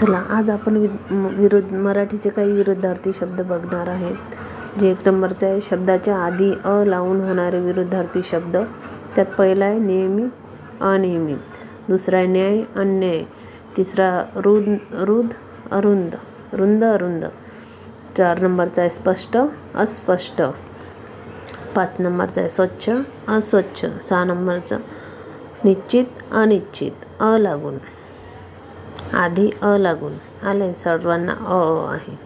चला आज आपण वि विरुद्ध मराठीचे काही विरुद्धार्थी शब्द बघणार आहेत. जे एक नंबरचे आहे शब्दाच्या आधी अ लावून होणारे विरुद्धार्थी शब्द. त्यात पहिला आहे नियमित अनियमित. दुसरा आहे न्याय अन्याय. तिसरा रुद रुद अरुंद. रुंद अरुंद. चार नंबरचा आहे स्पष्ट अस्पष्ट. पाच नंबरचा आहे स्वच्छ अस्वच्छ. सहा नंबरचा निश्चित अनिश्चित. अ लागून आधी अ लागून आले सर्वांना अ अ आहे.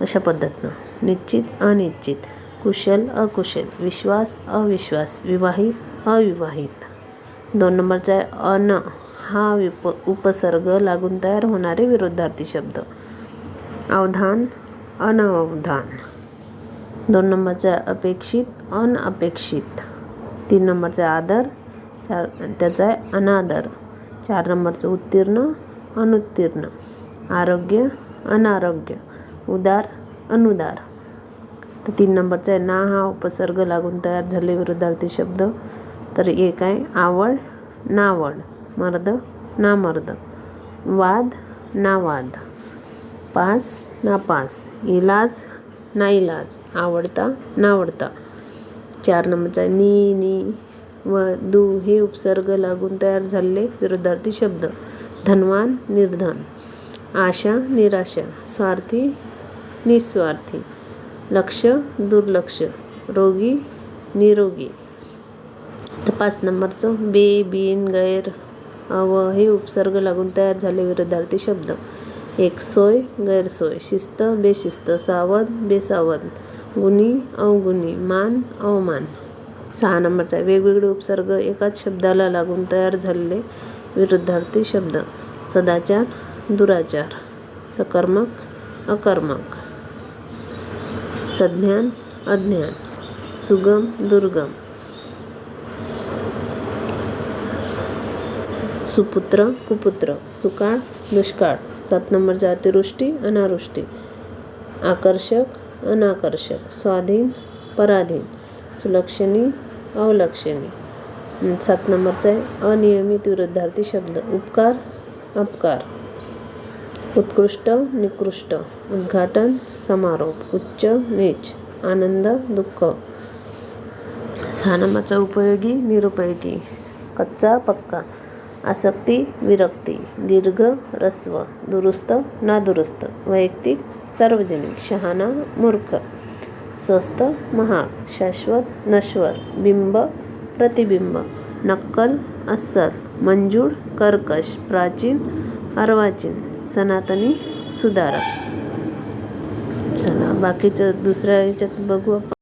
अशा पद्धतीनं. निश्चित अनिश्चित. कुशल अकुशल. विश्वास अविश्वास. विवाहित अविवाहित. दोन नंबरचा आहे अन हा विप उपसर्ग लागून तयार होणारे विरुद्धार्थी शब्द. अवधान अनवधान दोन नंबरचा आहे अपेक्षित अनअपेक्षित. तीन नंबरचा आदर. चार त्याचा आहे अनादर. चार नंबरचं उत्तीर्ण अनुत्तीर्ण आरोग्य अनारोग्य उदार अनुदार तर तीन नंबरचा आहे ना हा उपसर्ग लागून तयार झाले विरुद्धार्थी शब्द तर एक आहे आवड नावड मर्द नामर्द वाद नावाद पास नापास इलाज नाईलाज आवडता नावडता चार नंबरचा आहे नी नी व दू हे उपसर्ग लागून तयार झालेले विरुद्धार्थी शब्द धनवान निर्धन आशा निराशा स्वार्थी निस्वार्थी लक्ष दुर्लक्ष रोगी निरोगी. तपास पाच नंबरचं बे बिन गैर अव हे उपसर्ग लागून तयार झाले विरुद्धार्थी शब्द. एक सोय गैरसोय शिस्त बेशिस्त सावध बेसावध गुणी अवगुणी मान अवमान. सहा नंबरचा वेगवेगळे उपसर्ग एकाच शब्दाला लागून तयार झालेले विरुद्धार्थी शब्द. सदाचार दुराचार. सकर्मक अकर्मक. सज्ञान अज्ञान. सुगम दुर्गम. सुपुत्र कुपुत्र. सुकाळ दुष्काळ. सात नंबर अतिवृष्टी अनावृष्टी. आकर्षक अनाकर्षक. स्वाधीन पराधीन. सुलक्षणी अवलक्षणी. सात नंबरचा आहे. अनियमित विरुद्धार्थी शब्द. उपकार अपकार. उत्कृष्ट निकृष्ट. उद्घाटन समारोप. उच्च नीच. आनंद दुःख. सहा नंबरचा उपयोगी निरुपयोगी. कच्चा पक्का. आसक्ती विरक्ती. दीर्घ रस्व दुरुस्त नादुरुस्त. वैयक्तिक सार्वजनिक. शहाणा मूर्ख. स्वस्त महाग. शाश्वत नश्वर. बिंब प्रतिबिंब नक्कल अस्सल मंजूळ कर्कश प्राचीन अर्वाचीन सनातनी सुधारक. चला बाकीचं दुसऱ्या याच्यात बघू आपण.